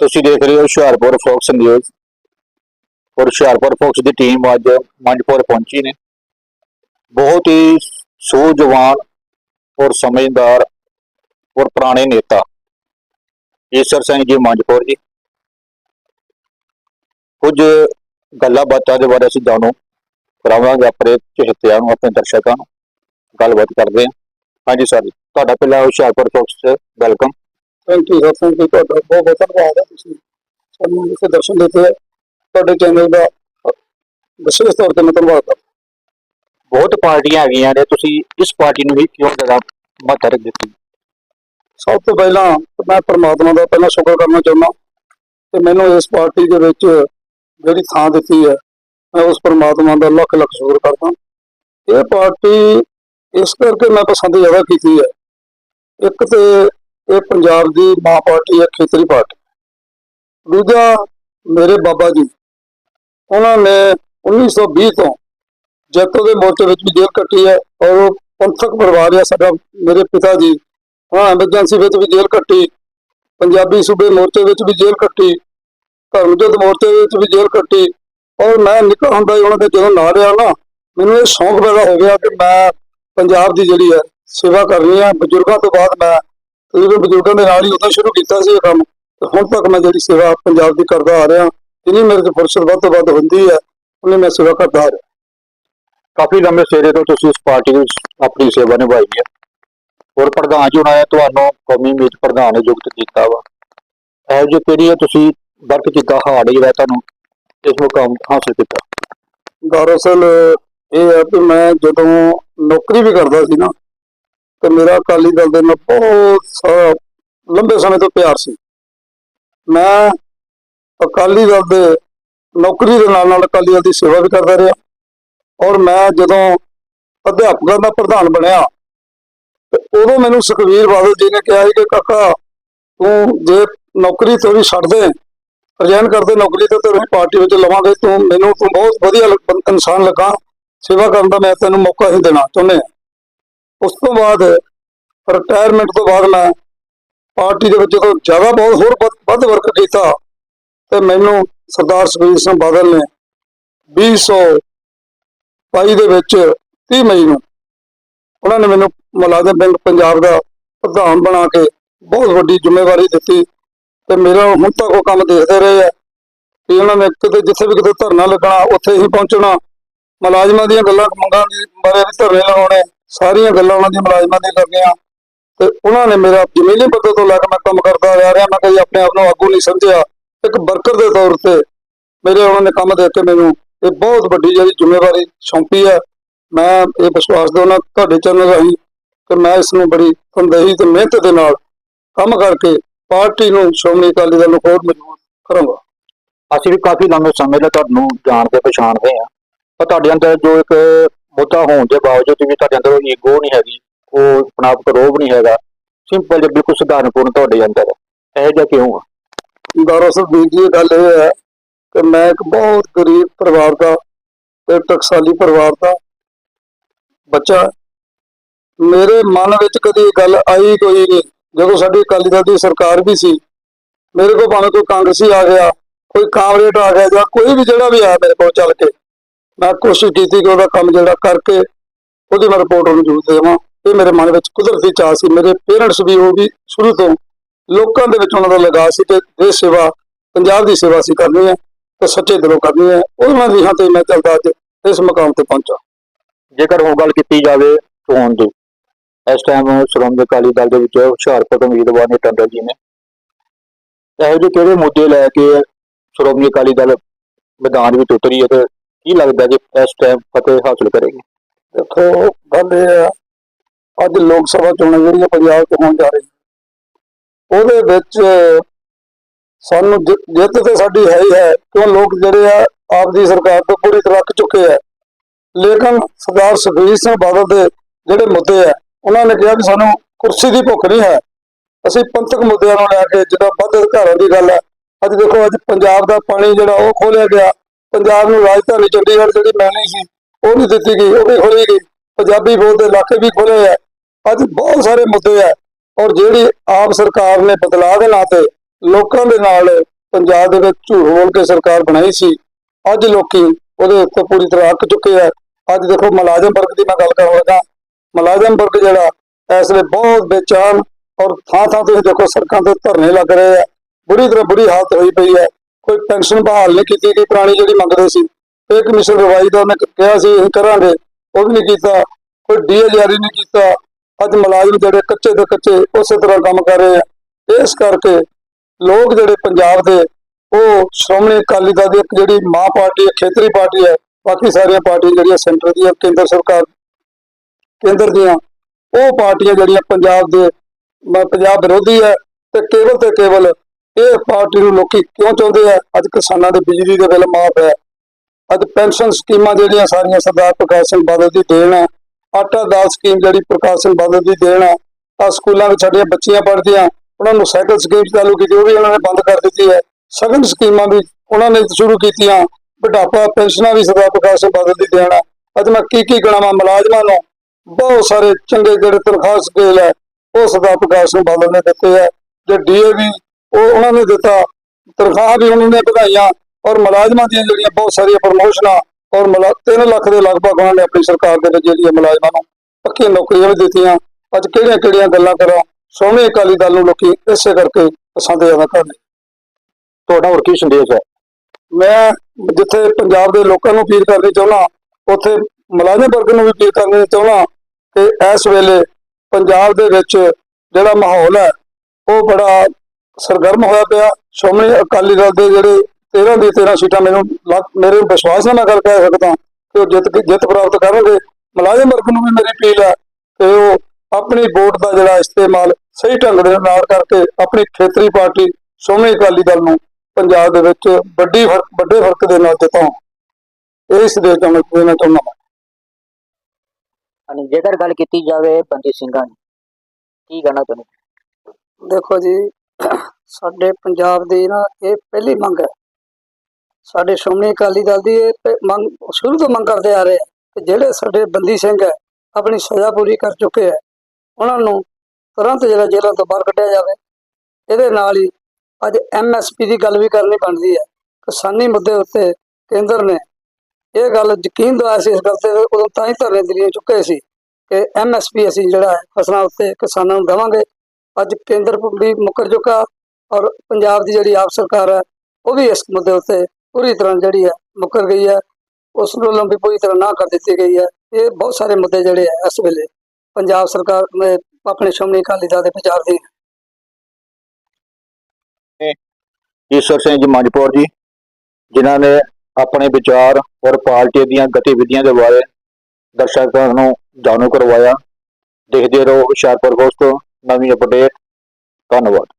ਤੁਸੀਂ ਦੇਖ ਰਹੇ ਹੋ ਹੁਸ਼ਿਆਰਪੁਰ ਫੋਕਸ ਨਿਊਜ਼ ਔਰ ਹੁਸ਼ਿਆਰਪੁਰ ਫੋਕਸ ਦੀ ਟੀਮ ਅੱਜ ਮੰਜਪੁਰ ਪਹੁੰਚੀ ਨੇ। ਬਹੁਤ ਹੀ ਸੂਝਵਾਨ ਔਰ ਸਮਝਦਾਰ ਔਰ ਪੁਰਾਣੇ ਨੇਤਾ ਈਸ਼ਰ ਸਿੰਘ ਜੀ ਮੰਜਪੁਰ ਜੀ। ਕੁਝ ਗੱਲਾਂ ਬਾਤਾਂ ਦੇ ਬਾਰੇ ਅਸੀਂ ਜਾਣੂ ਕਰਾਵਾਂਗੇ ਆਪਣੇ ਚਹਤਿਆਂ ਨੂੰ, ਆਪਣੇ ਦਰਸ਼ਕਾਂ ਨੂੰ। ਗੱਲਬਾਤ ਕਰਦੇ ਹਾਂ। ਹਾਂਜੀ ਸਰ ਤੁਹਾਡਾ ਪਹਿਲਾਂ ਹੁਸ਼ਿਆਰਪੁਰ ਫੋਕਸ 'ਚ welcome thank you thank you ਤੁਹਾਡਾ ਬਹੁਤ ਬਹੁਤ ਧੰਨਵਾਦ ਹੈ। ਤੁਸੀਂ ਸਾਨੂੰ ਇੱਥੇ ਦਰਸ਼ਨ ਦਿੱਤੇ ਤੁਹਾਡੇ ਚੈਨਲ ਦਾ ਵਿਸ਼ੇਸ਼ ਤੌਰ ਤੇ ਮੈਂ ਧੰਨਵਾਦ ਕਰਦਾ। ਬਹੁਤ ਪਾਰਟੀਆਂ ਹੈਗੀਆਂ ਨੇ। ਤੁਸੀਂ ਇਸ ਪਾਰਟੀ ਨੂੰ ਹੀ ਕਿਉਂ ਜ਼ਿਆਦਾ ਮਹੱਤਵ ਦਿੱਤੀ? ਸਭ ਤੋਂ ਪਹਿਲਾਂ ਮੈਂ ਪ੍ਰਮਾਤਮਾ ਦਾ ਪਹਿਲਾਂ ਸ਼ੁਕਰ ਕਰਨਾ ਚਾਹੁੰਦਾ ਕਿ ਮੈਨੂੰ ਇਸ ਪਾਰਟੀ ਦੇ ਵਿੱਚ ਜਿਹੜੀ ਥਾਂ ਦਿੱਤੀ ਹੈ ਮੈਂ ਉਸ ਪ੍ਰਮਾਤਮਾ ਦਾ ਲੱਖ ਲੱਖ ਸ਼ੁਕਰ ਕਰਦਾ। ਇਹ ਪਾਰਟੀ ਇਸ ਕਰਕੇ ਮੈਂ ਪਸੰਦ ਜ਼ਿਆਦਾ ਕੀਤੀ ਹੈ। ਇੱਕ ਤੇ ਇਹ ਪੰਜਾਬ ਦੀ ਮਾਂ ਪਾਰਟੀ ਹੈ, ਖੇਤਰੀ ਪਾਰਟੀ। ਦੂਜਾ ਮੇਰੇ ਬਾਬਾ ਜੀ। ਉਹਨਾਂ ਨੇ 1920 ਤੋਂ ਜੱਤੋ ਦੇ ਮੋਰਚੇ ਵਿੱਚ ਵੀ ਜੇਲ੍ਹ ਕੱਟੀ ਹੈ ਔਰ ਉਹ ਪੰਥਕ ਪਰਿਵਾਰ ਹੈ ਸਾਡਾ ਮੇਰੇ ਪਿਤਾ ਜੀ। ਹਾਂ, ਐਮਰਜੈਂਸੀ ਵਿੱਚ ਵੀ ਜੇਲ੍ਹ ਕੱਟੀ। ਪੰਜਾਬੀ ਸੂਬੇ ਮੋਰਚੇ ਵਿੱਚ ਵੀ ਜੇਲ੍ਹ ਕੱਟੀ। ਧਰਮਜੋਤ ਮੋਰਚੇ ਵਿੱਚ ਵੀ ਜੇਲ੍ਹ ਕੱਟੀ। ਔਰ ਮੈਂ ਨਿੱਕਾ ਹੁੰਦਾ ਹੀ ਉਹਨਾਂ ਦੇ ਜਦੋਂ ਨਾਲ ਰਿਹਾ ਨਾ, ਮੈਨੂੰ ਇਹ ਸ਼ੌਂਕ ਪੈਦਾ ਹੋ ਗਿਆ ਕਿ ਮੈਂ ਪੰਜਾਬ ਦੀ ਜਿਹੜੀ ਹੈ, ਸੇਵਾ ਕਰਨੀ ਹੈ। ਬਜ਼ੁਰਗਾਂ ਤੋਂ ਬਾਅਦ ਮੈਂ ਤਕਰੀਬਨ ਬਜ਼ੁਰਗਾਂ ਦੇ ਨਾਲ ਹੀ ਉਦੋਂ ਸ਼ੁਰੂ ਕੀਤਾ ਸੀ ਇਹ ਕੰਮ ਤੇ ਹੁਣ ਤੱਕ ਮੈਂ ਜਿਹੜੀ ਸੇਵਾ ਪੰਜਾਬ ਦੀ ਕਰਦਾ ਆ ਰਿਹਾ ਜਿੰਨੀ ਮੇਰੇ ਤੋਂ ਫੁਰਸਤ ਵੱਧ ਤੋਂ ਵੱਧ ਹੁੰਦੀ ਹੈ ਉਹਨੇ ਮੈਂ ਸੇਵਾ ਕਰਦਾ ਆ ਰਿਹਾ। ਕਾਫੀ ਲੰਬੇ ਸਿਰੇ ਤੋਂ ਤੁਸੀਂ ਇਸ ਪਾਰਟੀ ਵਿੱਚ ਆਪਣੀ ਸੇਵਾ ਨਿਭਾਈ ਹੈ। ਔਰ ਪ੍ਰਧਾਨ ਚੁਣਾਇਆ ਤੁਹਾਨੂੰ ਕੌਮੀ ਮੀਤ ਪ੍ਰਧਾਨ ਨਿਯੁਕਤ ਕੀਤਾ ਵਾ। ਇਹ ਜੋ ਕਿਹੜੀ ਹੈ ਤੁਸੀਂ ਵਰਕ ਕੀਤਾ ਹਾਰਡ ਜਿਹੜਾ ਤੁਹਾਨੂੰ ਇਸ ਮੁਕਾਮ ਹਾਸਲ ਕੀਤਾ? ਦਰਅਸਲ ਇਹ ਹੈ ਕਿ ਮੈਂ ਜਦੋਂ ਨੌਕਰੀ ਵੀ ਕਰਦਾ ਸੀ ਨਾ ਤੇ ਮੇਰਾ ਅਕਾਲੀ ਦਲ ਦੇ ਨਾਲ ਬਹੁਤ ਲੰਬੇ ਸਮੇਂ ਤੋਂ ਪਿਆਰ ਸੀ। ਮੈਂ ਅਕਾਲੀ ਦਲ ਦੇ ਨੌਕਰੀ ਦੇ ਨਾਲ ਨਾਲ ਅਕਾਲੀ ਦਲ ਦੀ ਸੇਵਾ ਵੀ ਕਰਦਾ ਰਿਹਾ ਔਰ ਮੈਂ ਜਦੋਂ ਅਧਿਆਪਕਾਂ ਦਾ ਪ੍ਰਧਾਨ ਬਣਿਆ ਤੇ ਉਦੋਂ ਮੈਨੂੰ ਸੁਖਵੀਰ ਬਾਦਲ ਜੀ ਨੇ ਕਿਹਾ ਸੀ ਕਿ ਕਾਕਾ, ਤੂੰ ਜੇ ਨੌਕਰੀ ਤੋਂ ਵੀ ਛੱਡ ਦੇ ਰਿਜ਼ਾਈਨ ਕਰਦੇ ਨੌਕਰੀ ਤੇ ਅਸੀਂ ਪਾਰਟੀ ਵਿੱਚ ਲਵਾਂਗੇ, ਤੂੰ ਮੈਨੂੰ, ਤੂੰ ਬਹੁਤ ਵਧੀਆ ਇਨਸਾਨ ਲੱਗਾ, ਸੇਵਾ ਕਰਨ ਦਾ ਮੈਂ ਤੈਨੂੰ ਮੌਕਾ ਹੀ ਦੇਣਾ ਚਾਹੁੰਦੇ ਹਾਂ। ਉਸ ਤੋਂ ਬਾਅਦ ਰਿਟਾਇਰਮੈਂਟ ਤੋਂ ਬਾਅਦ ਮੈਂ ਪਾਰਟੀ ਦੇ ਵਿੱਚ ਜਦੋਂ ਜ਼ਿਆਦਾ ਬਹੁਤ, ਹੋਰ ਵੱਧ- ਵੱਧ ਵਰਕ ਕੀਤਾ ਤੇ ਮੈਨੂੰ ਸਰਦਾਰ ਸੁਖਬੀਰ ਸਿੰਘ ਬਾਦਲ ਨੇ 2022 ਦੇ ਵਿੱਚ 30 ਮਈ ਨੂੰ ਉਹਨਾਂ ਨੇ ਮੈਨੂੰ ਮੁਲਾਜ਼ਮ ਬੈਂਕ ਪੰਜਾਬ ਦਾ ਪ੍ਰਧਾਨ ਬਣਾ ਕੇ ਬਹੁਤ ਵੱਡੀ ਜ਼ਿੰਮੇਵਾਰੀ ਦਿੱਤੀ ਤੇ ਮੇਰਾ ਹੁਣ ਤੱਕ ਉਹ ਕੰਮ ਦੇਖਦੇ ਰਹੇ ਆ ਕਿ ਉਹਨਾਂ ਨੇ ਕਿਤੇ ਜਿੱਥੇ ਵੀ ਕਿਤੇ ਧਰਨਾ ਲੱਗਣਾ, ਉੱਥੇ ਹੀ ਪਹੁੰਚਣਾ, ਮੁਲਾਜ਼ਮਾਂ ਦੀਆਂ ਗੱਲਾਂ ਮੰਗਾਂ ਦੀ ਬਾਰੇ ਵੀ ਧਰਨੇ ਲਗਾਉਣੇ ਸਾਰੀਆਂ ਗੱਲਾਂ ਉਹਨਾਂ ਦੀਆਂ ਮੁਲਾਜ਼ਮਾਂ ਦੀਆਂ ਕਰਨੀਆਂ। ਤੇ ਉਹਨਾਂ ਨੇ ਮੇਰਾ ਜ਼ਮੀਨੀ ਪੱਧਰ ਤੋਂ ਲੈ ਕੇ ਮੈਂ ਕੰਮ ਕਰਦਾ ਆ ਰਿਹਾ। ਮੈਂ ਕਦੀ ਆਪਣੇ ਆਪ ਨੂੰ ਆਗੂ ਨਹੀਂ ਸਮਝਿਆ। ਇੱਕ ਵਰਕਰ ਦੇ ਤੌਰ ਤੇ ਮੇਰੇ ਉਹਨਾਂ ਨੇ ਕੰਮ ਦੇ ਕੇ ਮੈਨੂੰ। ਇਹ ਬਹੁਤ ਵੱਡੀ ਜਿਹੜੀ ਜ਼ਿੰਮੇਵਾਰੀ ਸੌਂਪੀ ਹੈ। ਮੈਂ ਇਹ ਵਿਸ਼ਵਾਸ ਦਿਵਾਉਣਾ ਤੁਹਾਡੇ ਚੈਨਲ ਰਾਹੀਂ ਕਿ ਮੈਂ ਇਸ ਨੂੰ ਬੜੀ ਤਨਦੇਹੀ ਤੇ ਮਿਹਨਤ ਦੇ ਨਾਲ ਕੰਮ ਕਰਕੇ ਪਾਰਟੀ ਨੂੰ ਸ਼੍ਰੋਮਣੀ ਅਕਾਲੀ ਦਲ ਨੂੰ ਹੋਰ ਮਜ਼ਬੂਤ ਕਰਾਂਗਾ। ਅਸੀਂ ਵੀ ਕਾਫੀ ਲੰਬੇ ਸਮੇਂ ਤੋਂ ਤੁਹਾਨੂੰ ਜਾਣਦੇ, ਪਛਾਣਦੇ ਆ ਪਰ ਤੁਹਾਡੇ ਅੰਦਰ ਜੋ ਇੱਕ ਮੁੱਦਾ ਹੋਣ ਦੇ ਬਾਵਜੂਦ ਵੀ ਤੁਹਾਡੇ ਅੰਦਰ ਈਗੋ ਨਹੀਂ ਹੈਗੀ, ਉਹ ਆਪਣਾ ਰੋਬ ਨਹੀਂ ਹੈਗਾ। ਸਿੰਪਲ ਜਿਹਾ ਬਿਲਕੁਲ ਸਧਾਰਨਪੂਰਨ ਤੁਹਾਡੇ ਅੰਦਰ ਹੈ। ਇਹ ਜਿਹਾ ਕਿਉਂ ਆ? ਦਰਅਸਲ ਵੀਰ ਜੀ, ਇਹ ਗੱਲ ਇਹ ਹੈ ਕਿ ਮੈਂ ਇੱਕ ਬਹੁਤ ਗਰੀਬ ਪਰਿਵਾਰ ਦਾ ਤੇ ਟਕਸਾਲੀ ਪਰਿਵਾਰ ਦਾ ਬੱਚਾ ਮੇਰੇ ਮਨ ਵਿੱਚ ਕਦੀ ਇਹ ਗੱਲ ਆਈ ਕੋਈ ਨਹੀਂ। ਜਦੋਂ ਸਾਡੀ ਅਕਾਲੀ ਦਲ ਦੀ ਸਰਕਾਰ ਵੀ ਸੀ, ਮੇਰੇ ਕੋਲ ਭਾਵੇਂ ਕੋਈ ਕਾਂਗਰਸੀ ਆ ਗਿਆ, ਕੋਈ ਕਾਮਰੇਡ ਆ ਗਿਆ ਜਾਂ ਕੋਈ ਵੀ ਜਿਹੜਾ ਵੀ ਆਇਆ ਮੇਰੇ ਕੋਲ ਚੱਲ ਕੇ ਮੈਂ ਕੋਸ਼ਿਸ਼ ਕੀਤੀ ਕਿ ਉਹਦਾ ਕੰਮ ਜਿਹੜਾ ਕਰਕੇ ਉਹਦੀ ਮੈਂ ਰਿਪੋਰਟ ਉਹਨੂੰ ਜ਼ਰੂਰ ਦੇਵਾਂ। ਇਹ ਮੇਰੇ ਮਨ ਵਿੱਚ ਕੁਦਰਤੀ ਚਾਹ ਸੀ। ਮੇਰੇ ਪੇਰੈਂਟਸ ਵੀ ਉਹ ਵੀ ਸ਼ੁਰੂ ਤੋਂ ਲੋਕਾਂ ਦੇ ਵਿੱਚ ਉਹਨਾਂ ਦਾ ਲਗਾਅ ਸੀ ਕਿ ਦੇਸ਼ ਸੇਵਾ ਪੰਜਾਬ ਦੀ ਸੇਵਾ ਸੀ ਕਰਨੀ ਹੈ, ਤੇ ਸੱਚੇ ਦਿਲੋਂ ਕਰਨੀ ਹੈ। ਉਹਨਾਂ ਦੀ ਹਾਂ ਤੇ ਮੈਂ ਚੱਲਦਾ ਅੱਜ ਇਸ ਮੁਕਾਮ ਤੇ ਪਹੁੰਚਾ। ਜੇਕਰ ਹੁਣ ਗੱਲ ਕੀਤੀ ਜਾਵੇ ਚੋਣ ਦੀ, ਇਸ ਟਾਈਮ ਸ਼੍ਰੋਮਣੀ ਅਕਾਲੀ ਦਲ ਦੇ ਵਿੱਚ ਹੁਸ਼ਿਆਰਪੁਰ ਤੋਂ ਉਮੀਦਵਾਰ ਨੇ ਟੰਡਲ ਜੀ ਨੇ। ਇਹੋ ਜਿਹੇ ਕਿਹੜੇ ਮੁੱਦੇ ਲੈ ਕੇ ਸ਼੍ਰੋਮਣੀ ਅਕਾਲੀ ਦਲ ਮੈਦਾਨ ਵਿੱਚ ਉਤਰੀ ਹੈ ਤੇ ਕੀ ਲੱਗਦਾ ਕਿ ਇਸ ਟਾਈਮ ਫਤਿਹ ਹਾਸਲ ਕਰੇਗੀ? ਦੇਖੋ, ਗੱਲ ਇਹ ਆ ਅੱਜ ਲੋਕ ਸਭਾ ਚੋਣਾਂ ਜਿਹੜੀਆਂ ਪੰਜਾਬ 'ਚ ਹੋਣ ਜਾ ਰਹੀਆਂ, ਉਹਦੇ ਵਿੱਚ ਸਾਨੂੰ ਜਿ- ਜਿੱਤ ਤੇ ਸਾਡੀ ਹੈ ਹੀ ਹੈ, ਕਿਉਂ ਲੋਕ ਜਿਹੜੇ ਆ ਆਪ ਦੀ ਸਰਕਾਰ ਤੋਂ ਪੂਰੀ ਤਰ੍ਹਾਂ ਰੱਖ ਚੁੱਕੇ ਆ। ਲੇਕਿਨ ਸਰਦਾਰ ਸੁਖਬੀਰ ਸਿੰਘ ਬਾਦਲ ਦੇ ਜਿਹੜੇ ਮੁੱਦੇ ਆ, ਉਹਨਾਂ ਨੇ ਕਿਹਾ ਕਿ ਸਾਨੂੰ ਕੁਰਸੀ ਦੀ ਭੁੱਖ ਨਹੀਂ ਹੈ। ਅਸੀਂ ਪੰਥਕ ਮੁੱਦਿਆਂ ਨੂੰ ਲੈ ਕੇ ਜਿਹੜਾ ਵੱਧ ਅਧਿਕਾਰਾਂ ਦੀ ਗੱਲ ਹੈ ਅੱਜ ਦੇਖੋ, ਅੱਜ ਪੰਜਾਬ ਦਾ ਪਾਣੀ ਜਿਹੜਾ ਉਹ ਖੋਲਿਆ ਗਿਆ। ਪੰਜਾਬ ਨੂੰ ਰਾਜਧਾਨੀ ਚੰਡੀਗੜ੍ਹ ਜਿਹੜੀ ਮਿਲਣੀ ਸੀ, ਉਹ ਵੀ ਦਿੱਤੀ ਗਈ, ਉਹ ਵੀ ਖੋਲੀ ਗਈ। ਪੰਜਾਬੀ ਬੋਲਦੇ ਇਲਾਕੇ ਵੀ ਖੋਲੇ ਆ। ਅੱਜ ਬਹੁਤ ਸਾਰੇ ਮੁੱਦੇ ਆ। ਔਰ ਜਿਹੜੀ ਆਪ ਸਰਕਾਰ ਨੇ ਬਦਲਾਅ ਦੇ ਨਾਂ ਤੇ ਲੋਕਾਂ ਦੇ ਨਾਲ ਪੰਜਾਬ ਦੇ ਵਿੱਚ ਝੂਠ ਬੋਲ ਕੇ ਸਰਕਾਰ ਬਣਾਈ ਸੀ, ਅੱਜ ਲੋਕੀ ਉਹਦੇ ਉੱਤੇ ਪੂਰੀ ਤਰ੍ਹਾਂ ਅੱਕ ਚੁੱਕੇ ਆ। ਅੱਜ ਦੇਖੋ ਮੁਲਾਜ਼ਮ ਵਰਗ ਦੀ ਮੈਂ ਗੱਲ ਕਰਨ ਲੱਗਾ। ਮੁਲਾਜ਼ਮ ਵਰਗ ਜਿਹੜਾ, ਇਸ ਵੇਲੇ ਬਹੁਤ ਬੇਚੈਨ ਔਰ ਥਾਂ ਥਾਂ ਤੇ ਦੇਖੋ ਸੜਕਾਂ ਤੇ ਧਰਨੇ ਲੱਗ ਰਹੇ ਆ। ਬੁਰੀ ਤਰ੍ਹਾਂ ਬੁਰੀ ਹਾਲਤ ਹੋਈ ਪਈ ਹੈ ਕੋਈ ਪੈਨਸ਼ਨ ਬਹਾਲ ਨਹੀਂ ਕੀਤੀ ਗਈ, ਪੁਰਾਣੀ ਜਿਹੜੀ ਮੰਗਦੇ ਸੀ। ਇਹ ਕਮਿਸ਼ਨ ਰਵਾਈ ਦਾ ਉਹਨੇ ਕਿਹਾ ਸੀ, ਅਸੀਂ ਕਰਾਂਗੇ। ਉਹ ਵੀ ਨਹੀਂ ਕੀਤਾ। ਕੋਈ ਡੀਏ ਜਾਰੀ ਨਹੀਂ ਕੀਤਾ। ਅੱਜ ਮੁਲਾਜ਼ਮ ਜਿਹੜੇ ਕੱਚੇ ਦੇ ਕੱਚੇ ਉਸੇ ਤਰ੍ਹਾਂ ਕੰਮ ਕਰ ਰਹੇ ਆ। ਇਸ ਕਰਕੇ ਲੋਕ ਜਿਹੜੇ ਪੰਜਾਬ ਦੇ, ਉਹ ਸ਼੍ਰੋਮਣੀ ਅਕਾਲੀ ਦਲ ਦੀ ਇੱਕ ਜਿਹੜੀ ਮਾਂ ਪਾਰਟੀ ਹੈ, ਖੇਤਰੀ ਪਾਰਟੀ ਹੈ, ਬਾਕੀ ਸਾਰੀਆਂ ਪਾਰਟੀਆਂ ਜਿਹੜੀਆਂ ਸੈਂਟਰ ਦੀਆਂ, ਕੇਂਦਰ ਸਰਕਾਰ, ਕੇਂਦਰ ਦੀਆਂ, ਉਹ ਪਾਰਟੀਆਂ ਜਿਹੜੀਆਂ ਪੰਜਾਬ ਦੇ ਪੰਜਾਬ ਵਿਰੋਧੀ ਹੈ, ਤੇ ਕੇਵਲ ਤੇ ਕੇਵਲ ਇਹ ਪਾਰਟੀ ਨੂੰ ਲੋਕੀ ਕਿਉਂ ਚਾਹੁੰਦੇ ਆ? ਅੱਜ ਕਿਸਾਨਾਂ ਦੇ ਬਿਜਲੀ ਦੇ ਬਿੱਲ ਮਾਫ ਹੈ। ਅੱਜ ਪੈਨਸ਼ਨ ਸਕੀਮਾਂ ਜਿਹੜੀਆਂ ਸਾਰੀਆਂ ਸਰਦਾਰ ਪ੍ਰਕਾਸ਼ ਸਿੰਘ ਬਾਦਲ ਦੀ ਦੇਣ ਹੈ। ਆਟਾ ਦਾਲ ਸਕੀਮ ਜਿਹੜੀ ਪ੍ਰਕਾਸ਼ ਸਿੰਘ ਬਾਦਲ ਦੀ ਦੇਣ ਹੈ ਆ ਸਕੂਲਾਂ ਵਿੱਚ ਸਾਡੀਆਂ ਬੱਚੀਆਂ ਪੜ੍ਹਦੀਆਂ, ਉਹਨਾਂ ਨੂੰ ਸਾਈਕਲ ਸਕੀਮ ਚਾਲੂ ਕੀਤੀ ਉਹ ਵੀ ਉਹਨਾਂ ਨੇ ਬੰਦ ਕਰ ਦਿੱਤੀ ਹੈ। ਸਗਨ ਸਕੀਮਾਂ ਵੀ ਉਹਨਾਂ ਨੇ ਸ਼ੁਰੂ ਕੀਤੀਆਂ। ਬੁਢਾਪਾ ਪੈਨਸ਼ਨਾਂ ਵੀ ਸਰਦਾਰ ਪ੍ਰਕਾਸ਼ ਸਿੰਘ ਬਾਦਲ ਦੀ ਦੇਣ ਹੈ। ਅੱਜ ਮੈਂ ਕੀ ਕੀ ਗਣਾਵਾਂ ਮੁਲਾਜ਼ਮਾਂ ਨੂੰ? ਬਹੁਤ ਸਾਰੇ ਚੰਗੇ ਜਿਹੜੇ ਤਨਖਾਹ ਸਕੇਲ ਹੈ, ਉਹ ਸਰਦਾਰ ਪ੍ਰਕਾਸ਼ ਸਿੰਘ ਬਾਦਲ ਨੇ ਦਿੱਤੇ ਹੈ। ਜੇ ਡੀਏਵੀ ਉਹ ਉਹਨਾਂ ਨੇ ਦਿੱਤਾ, ਤਨਖਾਹ ਵੀ ਉਹਨਾਂ ਨੇ ਵਧਾਈਆਂ ਔਰ ਮੁਲਾਜ਼ਮਾਂ ਦੀਆਂ ਜਿਹੜੀਆਂ ਬਹੁਤ ਸਾਰੀਆਂ ਪ੍ਰਮੋਸ਼ਨਾਂ ਔਰ 3 ਲੱਖ ਦੇ ਲਗਭਗ ਉਹਨਾਂ ਨੇ ਆਪਣੀ ਸਰਕਾਰ ਦੇ ਵਿੱਚ ਜਿਹੜੀਆਂ ਮੁਲਾਜ਼ਮਾਂ ਨੂੰ ਪੱਕੀਆਂ ਨੌਕਰੀਆਂ ਵੀ ਦਿੱਤੀਆਂ। ਅੱਜ ਕਿਹੜੀਆਂ ਕਿਹੜੀਆਂ ਗੱਲਾਂ ਕਰਾਂ? ਸੋਹਣੇ ਅਕਾਲੀ ਦਲ ਨੂੰ ਲੋਕੀ ਇਸੇ ਕਰਕੇ ਪਸੰਦ ਜ਼ਿਆਦਾ ਕਰਦੇ। ਤੁਹਾਡਾ ਹੋਰ ਕੀ ਸੰਦੇਸ਼ ਹੈ? ਮੈਂ ਜਿੱਥੇ ਪੰਜਾਬ ਦੇ ਲੋਕਾਂ ਨੂੰ ਅਪੀਲ ਕਰਨੀ ਚਾਹੁੰਦਾ, ਉੱਥੇ ਮੁਲਾਜ਼ਮ ਵਰਗ ਨੂੰ ਵੀ ਅਪੀਲ ਕਰਨੀ ਚਾਹੁੰਦਾ ਕਿ ਇਸ ਵੇਲੇ ਪੰਜਾਬ ਦੇ ਵਿੱਚ ਜਿਹੜਾ ਮਾਹੌਲ ਹੈ, ਉਹ ਬੜਾ ਸਰਗਰਮ ਹੋਇਆ ਪਿਆ। ਸ਼੍ਰੋਮਣੀ ਅਕਾਲੀ ਦਲ ਦੇ ਜਿਹੜੇ 13 ਦੀ 13 ਸੀਟਾਂ ਮੈਨੂੰ ਮੇਰੇ ਵਿਸ਼ਵਾਸ ਨਾਲ ਗੱਲ ਕਹਿ ਸਕਦਾ ਕਿ ਉਹ ਜਿੱਤ ਕੇ- ਜਿੱਤ ਪ੍ਰਾਪਤ ਕਰਨਗੇ। ਮੁਲਾਜ਼ਮ ਵਰਗ ਨੂੰ ਵੀ ਮੇਰੀ ਅਪੀਲ ਹੈ ਕਿ ਉਹ ਆਪਣੀ ਵੋਟ ਦਾ ਜਿਹੜਾ ਇਸਤੇਮਾਲ ਸਹੀ ਢੰਗ ਦੇ ਨਾਲ ਕਰਕੇ ਆਪਣੀ ਖੇਤਰੀ ਪਾਰਟੀ ਸ਼੍ਰੋਮਣੀ ਅਕਾਲੀ ਦਲ ਨੂੰ ਪੰਜਾਬ ਦੇ ਵਿੱਚ ਵੱਡੀ ਫ਼ਰਕ ਵੱਡੇ ਫ਼ਰਕ ਦੇ ਨਾਲ ਜਿਤਾਉਣ। ਸੰਦੇਸ਼ ਦਾ ਮੈਂ ਦੇਣਾ ਚਾਹੁੰਦਾ। ਹਾਂ ਹਾਂਜੀ ਜੇਕਰ ਗੱਲ ਕੀਤੀ ਜਾਵੇ ਬੰਦੀ ਸਿੰਘਾਂ ਦੀ ਕੀ ਕਹਿਣਾ ਤੁਹਾਨੂੰ ਦੇਖੋ ਜੀ ਸਾਡੇ ਪੰਜਾਬ ਦੀ ਨਾ ਇਹ ਪਹਿਲੀ ਮੰਗ ਹੈ। ਸਾਡੇ ਸ਼੍ਰੋਮਣੀ ਅਕਾਲੀ ਦਲ ਦੀ ਇਹ ਪ- ਮੰਗ, ਸ਼ੁਰੂ ਤੋਂ ਮੰਗ ਕਰਦੇ ਆ ਰਹੇ ਆ ਕਿ ਜਿਹੜੇ ਸਾਡੇ ਬੰਦੀ ਸਿੰਘ ਹੈ, ਆਪਣੀ ਸਜ਼ਾ ਪੂਰੀ ਕਰ ਚੁੱਕੇ ਹੈ, ਉਹਨਾਂ ਨੂੰ ਤੁਰੰਤ ਜਿਹੜਾ ਜੇਲ੍ਹਾਂ ਤੋਂ ਬਾਹਰ ਕੱਢਿਆ ਜਾਵੇ। ਇਹਦੇ ਨਾਲ ਹੀ ਅੱਜ ਐਮਐਸਪੀ ਦੀ ਗੱਲ ਵੀ ਕਰਨੀ ਬਣਦੀ ਹੈ ਕਿਸਾਨੀ ਮੁੱਦੇ ਉੱਤੇ ਕੇਂਦਰ ਨੇ ਇਹ ਗੱਲ ਯਕੀਨ ਦਵਾਇਆ ਸੀ ਇਸ ਗੱਲ ਤੇ, ਉਦੋਂ ਤਾਂ ਹੀ ਧਰਨੇ ਦਿੱਲੀਆਂ ਚੁੱਕੇ ਸੀ ਕਿ ਐਮਐਸਪੀ ਅਸੀਂ ਜਿਹੜਾ ਹੈ, ਫਸਲਾਂ ਉੱਤੇ ਕਿਸਾਨਾਂ ਨੂੰ ਦੇਵਾਂਗੇ। ਅੱਜ ਕੇਂਦਰ ਵੀ ਮੁੱਕਰ ਚੁੱਕਾ ਔਰ ਪੰਜਾਬ ਦੀ ਜਿਹੜੀ ਆਪ ਸਰਕਾਰ ਹੈ, ਉਹ ਵੀ ਇਸ ਮੁੱਦੇ ਉੱਤੇ ਪੂਰੀ ਤਰ੍ਹਾਂ ਜਿਹੜੀ ਹੈ ਮੁੱਕਰ ਗਈ ਹੈ। ਉਸ ਨੂੰ ਵੀ ਪੂਰੀ ਤਰ੍ਹਾਂ ਨਾ ਕਰ ਦਿੱਤੀ ਗਈ ਹੈ। ਇਹ ਬਹੁਤ ਸਾਰੇ ਮੁੱਦੇ ਜਿਹੜੇ ਹੈ ਇਸ ਵੇਲੇ ਪੰਜਾਬ ਸਰਕਾਰ ਨੇ ਆਪਣੇ ਸ਼੍ਰੋਮਣੀ ਅਕਾਲੀ ਦਲ ਦੇ ਵਿਚਾਰ ਦੀ। ਈਸ਼ਵਰ ਸਿੰਘ ਜੀ ਮੰਜਪੁਰ ਜੀ, ਜਿਨ੍ਹਾਂ ਨੇ ਆਪਣੇ ਵਿਚਾਰ ਔਰ ਪਾਰਟੀ ਦੀਆਂ ਗਤੀਵਿਧੀਆਂ ਦੇ ਬਾਰੇ ਦਰਸ਼ਕਾਂ ਨੂੰ ਜਾਣੂ ਕਰਵਾਇਆ। ਦੇਖਦੇ ਰਹੋ ਹੁਸ਼ਿਆਰਪੁਰ ਪੋਸਟ ਨਵੀਂ ਅਪਡੇਟ ਧੰਨਵਾਦ